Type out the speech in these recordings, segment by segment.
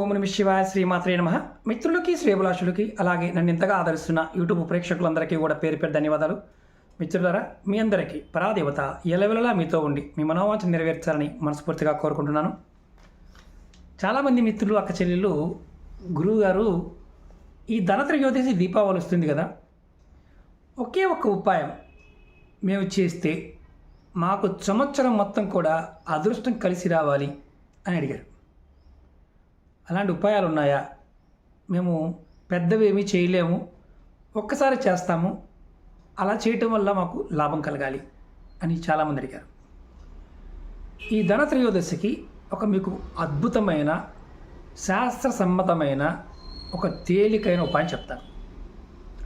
ఓం నమ శివాయ శ్రీమాత్రే నమ. మిత్రులకి శ్రేభిలాషులకి అలాగే నన్ను ఇంతగా ఆదరిస్తున్న యూట్యూబ్ ప్రేక్షకులందరికీ కూడా పేరు పేరు ధన్యవాదాలు. మిత్రులారా మీ అందరికీ పరాదేవత ఎలవెలలా మీతో ఉండి మీ మనోవాంఛ నెరవేర్చాలని మనస్ఫూర్తిగా కోరుకుంటున్నాను. చాలామంది మిత్రులు అక్క చెల్లెళ్ళు గురువుగారు ఈ ధనత్రయోదశి దీపావళి వస్తుంది కదా. ఒకే ఒక్క ఉపాయం మేము చేస్తే మాకు సంవత్సరం మొత్తం కూడా అదృష్టం కలిసి రావాలి అని అడిగారు. అలాంటి ఉపాయాలు ఉన్నాయా? మేము పెద్దవి ఏమీ చేయలేము. ఒక్కసారి చేస్తాము. అలా చేయటం వల్ల మాకు లాభం కలగాలి అని చాలామంది అడిగారు. ఈ ధనత్రయోదశికి ఒక మీకు అద్భుతమైన శాస్త్ర సమ్మతమైన ఒక తేలికైన ఉపాయం చెప్తాను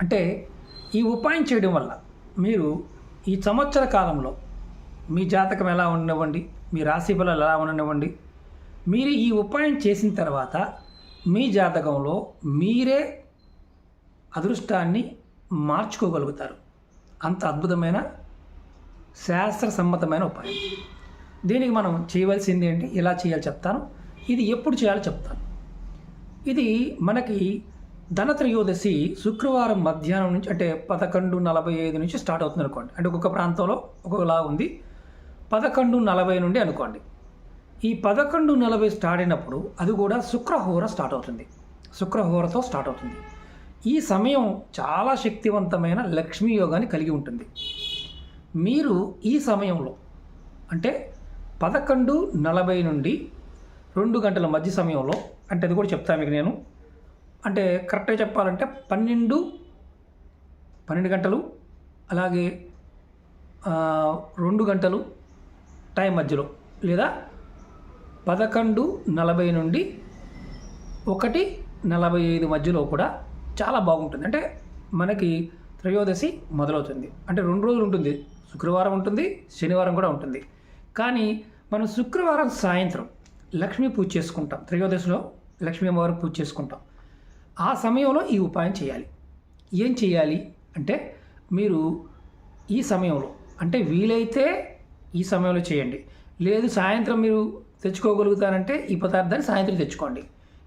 అంటే ఈ ఉపాయం చేయడం వల్ల మీరు ఈ సంవత్సర కాలంలో మీ జాతకం ఎలా ఉండనివ్వండి మీ రాశి ఫలాలు ఎలా ఉండనివ్వండి మీరు ఈ ఉపాయం చేసిన తర్వాత మీ జాతకంలో మీరే అదృష్టాన్ని మార్చుకోగలుగుతారు. అంత అద్భుతమైన శాస్త్ర సమ్మతమైన ఉపాయం. దీనికి మనం చేయవలసింది ఏంటి? ఎలా చేయాలో చెప్తాను. ఇది ఎప్పుడు చేయాలో చెప్తాను. ఇది మనకి ధనత్రయోదశి శుక్రవారం మధ్యాహ్నం నుంచి అంటే పదకొండు నలభై ఐదు నుంచి స్టార్ట్ అవుతుంది అనుకోండి. అంటే ఒక్కొక్క ప్రాంతంలో ఒక్కొక్కలా ఉంది. పదకొండు నలభై నుండి అనుకోండి. ఈ పదకొండు నలభై స్టార్ట్ అయినప్పుడు అది కూడా శుక్రహోర స్టార్ట్ అవుతుంది. శుక్రహోరతో స్టార్ట్ అవుతుంది. ఈ సమయం చాలా శక్తివంతమైన లక్ష్మీ యోగాన్ని కలిగి ఉంటుంది. మీరు ఈ సమయంలో అంటే పదకొండు నలభై నుండి రెండు గంటల మధ్య సమయంలో అంటే అది కూడా చెప్తాను మీకు నేను. అంటే కరెక్ట్గా చెప్పాలంటే పన్నెండు పన్నెండు గంటలు అలాగే రెండు గంటలు టైం మధ్యలో లేదా పదకొండు నలభై నుండి ఒకటి నలభై ఐదు మధ్యలో కూడా చాలా బాగుంటుంది. అంటే మనకి త్రయోదశి మొదలవుతుంది. అంటే రెండు రోజులు ఉంటుంది. శుక్రవారం ఉంటుంది శనివారం కూడా ఉంటుంది. కానీ మనం శుక్రవారం సాయంత్రం లక్ష్మీ పూజ చేసుకుంటాం. త్రయోదశిలో లక్ష్మీ అమ్మవారి పూజ చేసుకుంటాం. ఆ సమయంలో ఈ ఉపాయం చేయాలి. ఏం చేయాలి అంటే మీరు ఈ సమయంలో అంటే వీలైతే ఈ సమయంలో చేయండి. లేదు సాయంత్రం మీరు తెచ్చుకోగలుగుతారంటే ఈ పదార్థాన్ని సాయంత్రం తెచ్చుకోండి.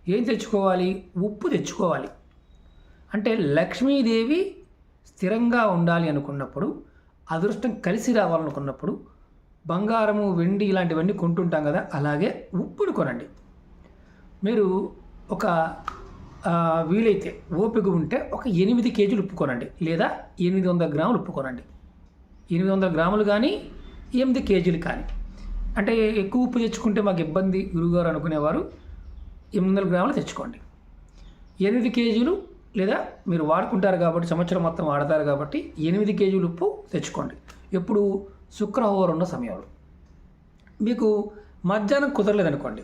ఏం తెచ్చుకోవాలి? ఉప్పు తెచ్చుకోవాలి. అంటే లక్ష్మీదేవి స్థిరంగా ఉండాలి అనుకున్నప్పుడు అదృష్టం కలిసి రావాలనుకున్నప్పుడు బంగారము వెండి ఇలాంటివన్నీ కొంటుంటాం కదా అలాగే ఉప్పును కొనండి. మీరు ఒక వీలైతే ఓపిక ఉంటే ఒక ఎనిమిది కేజీలు ఉప్పు కొనండి. లేదా ఎనిమిది వందల గ్రాములు ఉప్పు కొనండి. ఎనిమిది వందల గ్రాములు కానీ ఎనిమిది కేజీలు కానీ. అంటే ఎక్కువ ఉప్పు తెచ్చుకుంటే మాకు ఇబ్బంది గురుగారు అనుకునేవారు ఎనిమిది వందల గ్రాములు తెచ్చుకోండి. ఎనిమిది కేజీలు లేదా మీరు వాడుకుంటారు కాబట్టి సంవత్సరం మొత్తం వాడతారు కాబట్టి ఎనిమిది కేజీలు ఉప్పు తెచ్చుకోండి. ఎప్పుడు శుక్రవారం ఉన్న సమయంలో. మీకు మధ్యాహ్నం కుదరలేదు అనుకోండి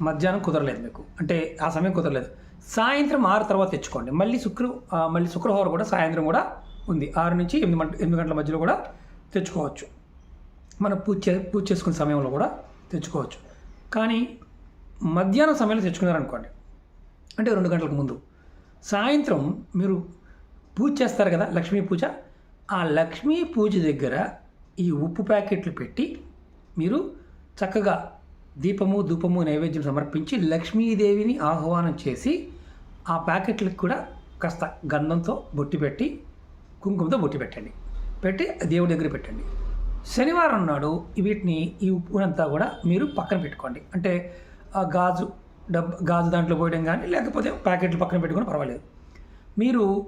మధ్యాహ్నం కుదరలేదు మీకు. అంటే ఆ సమయం కుదరలేదు. సాయంత్రం ఆరు తర్వాత తెచ్చుకోండి. మళ్ళీ శుక్ర మళ్ళీ శుక్రవారం కూడా సాయంత్రం కూడా ఉంది. ఆరు నుంచి ఎనిమిది ఎనిమిది గంటల మధ్యలో కూడా తెచ్చుకోవచ్చు. మనం పూజ చే పూజ చేసుకునే సమయంలో కూడా తెచ్చుకోవచ్చు. కానీ మధ్యాహ్నం సమయంలో తెచ్చుకున్నారనుకోండి అంటే రెండు గంటలకు ముందు. సాయంత్రం మీరు పూజ చేస్తారు కదా లక్ష్మీ పూజ ఆ లక్ష్మీ పూజ దగ్గర ఈ ఉప్పు ప్యాకెట్లు పెట్టి మీరు చక్కగా దీపము ధూపము నైవేద్యం సమర్పించి లక్ష్మీదేవిని ఆహ్వానం చేసి ఆ ప్యాకెట్లకు కూడా కాస్త గంధంతో బొట్టి పెట్టి కుంకుమతో బొట్టి పెట్టండి. పెట్టి దేవుడి దగ్గర పెట్టండి. శనివారం నాడు వీటిని ఈ ఉప్పునంతా కూడా మీరు పక్కన పెట్టుకోండి. అంటే ఆ గాజు డబ్ గాజు దాంట్లో పోయడం కానీ లేకపోతే ప్యాకెట్లు పక్కన పెట్టుకుని పర్వాలేదు. మీరు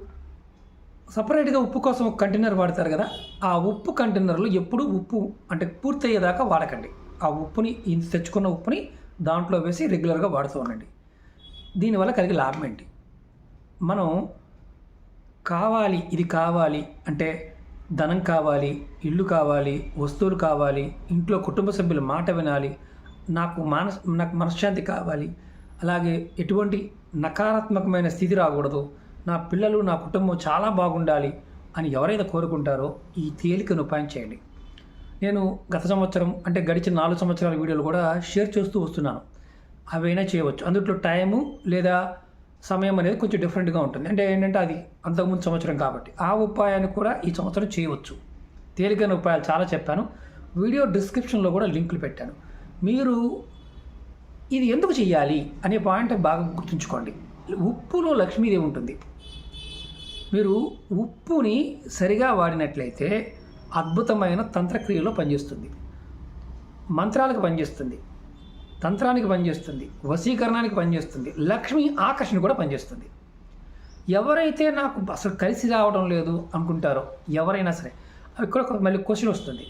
సపరేట్గా ఉప్పు కోసం ఒక కంటైనర్ వాడతారు కదా ఆ ఉప్పు కంటైనర్లో ఎప్పుడు ఉప్పు అంటే పూర్తయ్యేదాకా వాడకండి. ఆ ఉప్పుని ఇంత తెచ్చుకున్న ఉప్పుని దాంట్లో వేసి రెగ్యులర్గా వాడుతూ ఉండండి. దీనివల్ల కలిగే లాభం ఏంటి? మనం కావాలి ఇది కావాలి అంటే ధనం కావాలి ఇల్లు కావాలి వస్తువులు కావాలి ఇంట్లో కుటుంబ సభ్యుల మాట వినాలి నాకు మానస్ నాకు మనశ్శాంతి కావాలి. అలాగే ఎటువంటి నకారాత్మకమైన స్థితి రాకూడదు. నా పిల్లలు నా కుటుంబం చాలా బాగుండాలి అని ఎవరైతే కోరుకుంటారో ఈ తేలికను ఉపాయం చేయండి. నేను గత సంవత్సరం అంటే గడిచిన నాలుగు సంవత్సరాల వీడియోలు కూడా షేర్ చేస్తూ వస్తున్నాను. అవైనా చేయవచ్చు. అందుట్లో టైము లేదా సమయం అనేది కొంచెం డిఫరెంట్గా ఉంటుంది. అంటే ఏంటంటే అది అంతకుముందు సంవత్సరం కాబట్టి. ఆ ఉపాయాన్ని కూడా ఈ సంవత్సరం చేయవచ్చు. తేలికైన ఉపాయాలు చాలా చెప్పాను. వీడియో డిస్క్రిప్షన్లో కూడా లింకులు పెట్టాను. మీరు ఇది ఎందుకు చేయాలి అనే పాయింట్ బాగా గుర్తుంచుకోండి. ఉప్పులో లక్ష్మీదేవి ఉంటుంది. మీరు ఉప్పుని సరిగా వాడినట్లయితే అద్భుతమైన తంత్రక్రియలో పనిచేస్తుంది. మంత్రాలకు పనిచేస్తుంది. తంత్రానికి పనిచేస్తుంది వశీకరణానికి పనిచేస్తుంది లక్ష్మి ఆకర్షణ కూడా పనిచేస్తుంది. ఎవరైతే నాకు అసలు కలిసి రావడం లేదు అనుకుంటారో ఎవరైనా సరే ఇక్కడ మళ్ళీ క్వశ్చన్ వస్తుంది.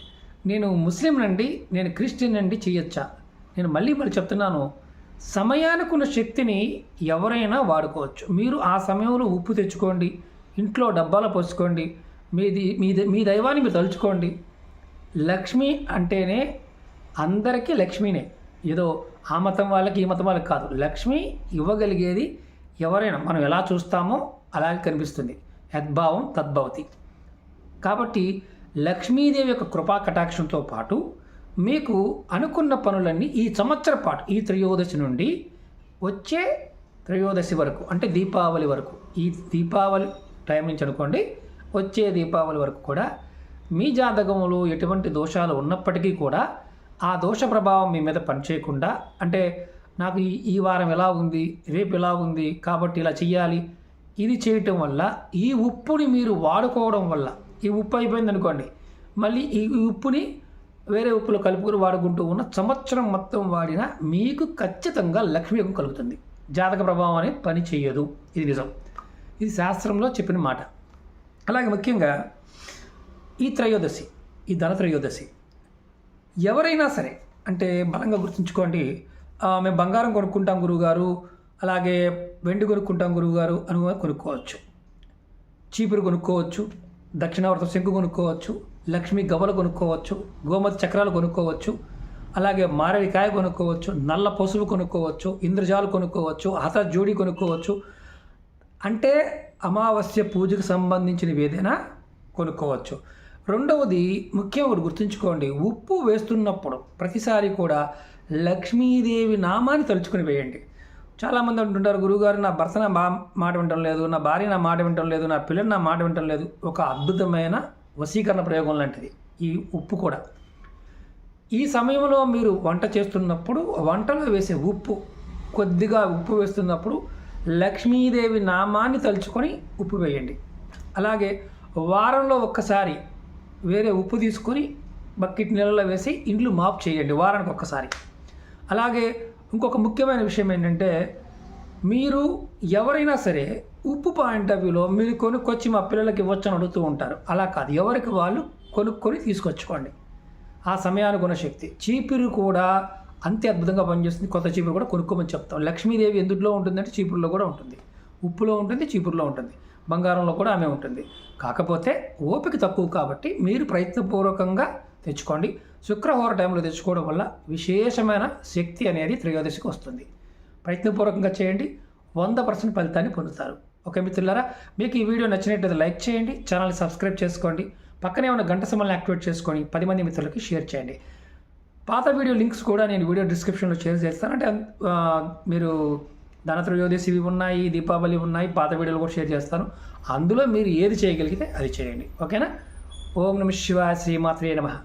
నేను ముస్లిం నండి నేను క్రిస్టియన్ అండి చేయొచ్చా? నేను మళ్ళీ మళ్ళీ చెప్తున్నాను సమయానికి ఉన్న శక్తిని ఎవరైనా వాడుకోవచ్చు. మీరు ఆ సమయంలో ఉప్పు తెచ్చుకోండి ఇంట్లో డబ్బాలో పోసుకోండి మీది మీ ద- మీ దైవాన్ని మీరు తలుచుకోండి. లక్ష్మి అంటేనే అందరికీ లక్ష్మీనే. ఏదో ఆ మతం వాళ్ళకి ఈ మతం వాళ్ళకి కాదు. లక్ష్మి ఇవ్వగలిగేది ఎవరైనా మనం ఎలా చూస్తామో అలాగే కనిపిస్తుంది. యద్భావం తద్భవతి. కాబట్టి లక్ష్మీదేవి యొక్క కృపా కటాక్షంతో పాటు మీకు అనుకున్న పనులన్నీ ఈ సంవత్సర పాటు ఈ త్రయోదశి నుండి వచ్చే త్రయోదశి వరకు అంటే దీపావళి వరకు ఈ దీపావళి టైం నుంచి అనుకోండి వచ్చే దీపావళి వరకు కూడా మీ జాతకంలో ఎటువంటి దోషాలు ఉన్నప్పటికీ కూడా ఆ దోష ప్రభావం మీ మీద పనిచేయకుండా అంటే నాకు ఈ ఈ వారం ఎలా ఉంది రేపు ఎలా ఉంది కాబట్టి ఇలా చెయ్యాలి. ఇది చేయటం వల్ల ఈ ఉప్పుని మీరు వాడుకోవడం వల్ల ఈ ఉప్పు అయిపోయింది అనుకోండి మళ్ళీ ఈ ఉప్పుని వేరే ఉప్పులో కలుపుకొని వాడుకుంటూ ఉన్న సంవత్సరం మొత్తం వాడినా మీకు ఖచ్చితంగా లక్ష్మీయోగం కలుగుతుంది. జాతక ప్రభావం అనేది పని చేయదు ఇది నిజం. ఇది శాస్త్రంలో చెప్పిన మాట. అలాగే ముఖ్యంగా ఈ త్రయోదశి ఈ ధన త్రయోదశి ఎవరైనా సరే అంటే బలంగా గుర్తుంచుకోండి మేము బంగారం కొనుక్కుంటాం గురువుగారు అలాగే వెండి కొనుక్కుంటాం గురువుగారు అని కొనుక్కోవచ్చు. చీపురు కొనుక్కోవచ్చు దక్షిణావర్త శంకు కొనుక్కోవచ్చు లక్ష్మీ గవలు కొనుక్కోవచ్చు గోమతి చక్రాలు కొనుక్కోవచ్చు అలాగే మారడికాయ కొనుక్కోవచ్చు నల్ల పసుపు కొనుక్కోవచ్చు ఇంద్రజాలు కొనుక్కోవచ్చు హత జోడి కొనుక్కోవచ్చు. అంటే అమావాస్య పూజకు సంబంధించినవి ఏదైనా కొనుక్కోవచ్చు. రెండవది ముఖ్యం ఒకటి గుర్తుంచుకోండి. ఉప్పు వేస్తున్నప్పుడు ప్రతిసారి కూడా లక్ష్మీదేవి నామాన్ని తలుచుకుని వేయండి. చాలామంది అంటుంటారు గురువుగారు నా భర్త నా బా మాట వింటం లేదు నా భార్య నా మాట వింటం లేదు నా పిల్లలు నా మాట వింటం లేదు ఒక అద్భుతమైన వశీకరణ ప్రయోగం లాంటిది ఈ ఉప్పు కూడా. ఈ సమయంలో మీరు వంట చేస్తున్నప్పుడు వంటలో వేసే ఉప్పు కొద్దిగా ఉప్పు వేస్తున్నప్పుడు లక్ష్మీదేవి నామాన్ని తలుచుకొని ఉప్పు వేయండి. అలాగే వారంలో ఒక్కసారి వేరే ఉప్పు తీసుకొని బకెట్ నీళ్ళలో వేసి ఇండ్లు మాప్ చేయండి వారానికి ఒక్కసారి. అలాగే ఇంకొక ముఖ్యమైన విషయం ఏంటంటే మీరు ఎవరైనా సరే ఉప్పు పాయింట్ ఆఫ్ వ్యూలో మీరు కొనుక్కొచ్చి మా పిల్లలకి ఇవ్వచ్చని అడుగుతూ ఉంటారు. అలా కాదు ఎవరికి వాళ్ళు కొనుక్కొని తీసుకొచ్చుకోండి. ఆ సమయానుగుణ శక్తి. చీపురు కూడా అంతే అద్భుతంగా పనిచేస్తుంది. కొత్త చీపురు కూడా కొనుక్కోమని చెప్తాం. లక్ష్మీదేవి ఎందులో ఉంటుందంటే చీపురులో కూడా ఉంటుంది. ఉప్పులో ఉంటుంది చీపురులో ఉంటుంది. బంగారంలో కూడా ఆమె ఉంటుంది. కాకపోతే ఓపిక తక్కువ కాబట్టి మీరు ప్రయత్నపూర్వకంగా తెచ్చుకోండి. శుక్రవారం టైంలో తెచ్చుకోవడం వల్ల విశేషమైన శక్తి అనేది త్రయోదశికి వస్తుంది. ప్రయత్నపూర్వకంగా చేయండి. వంద పర్సెంట్ ఫలితాన్ని పొందుతారు. ఓకే మిత్రులారా మీకు ఈ వీడియో నచ్చినట్లయితే లైక్ చేయండి ఛానల్ సబ్స్క్రైబ్ చేసుకోండి పక్కనే ఉన్న గంట సమల్ని యాక్టివేట్ చేసుకొని పది మంది మిత్రులకి షేర్ చేయండి. పాత వీడియో లింక్స్ కూడా నేను వీడియో డిస్క్రిప్షన్లో షేర్ చేస్తాను. అంటే మీరు ధనత్రయోదశి ఇవి ఉన్నాయి దీపావళి ఉన్నాయి పాత వీడియోలు కూడా షేర్ చేస్తాను. అందులో మీరు ఏది చేయగలిగితే అది చేయండి. ఓకేనా? ఓం నమ శివాయ శ్రీమాత్రే నమః.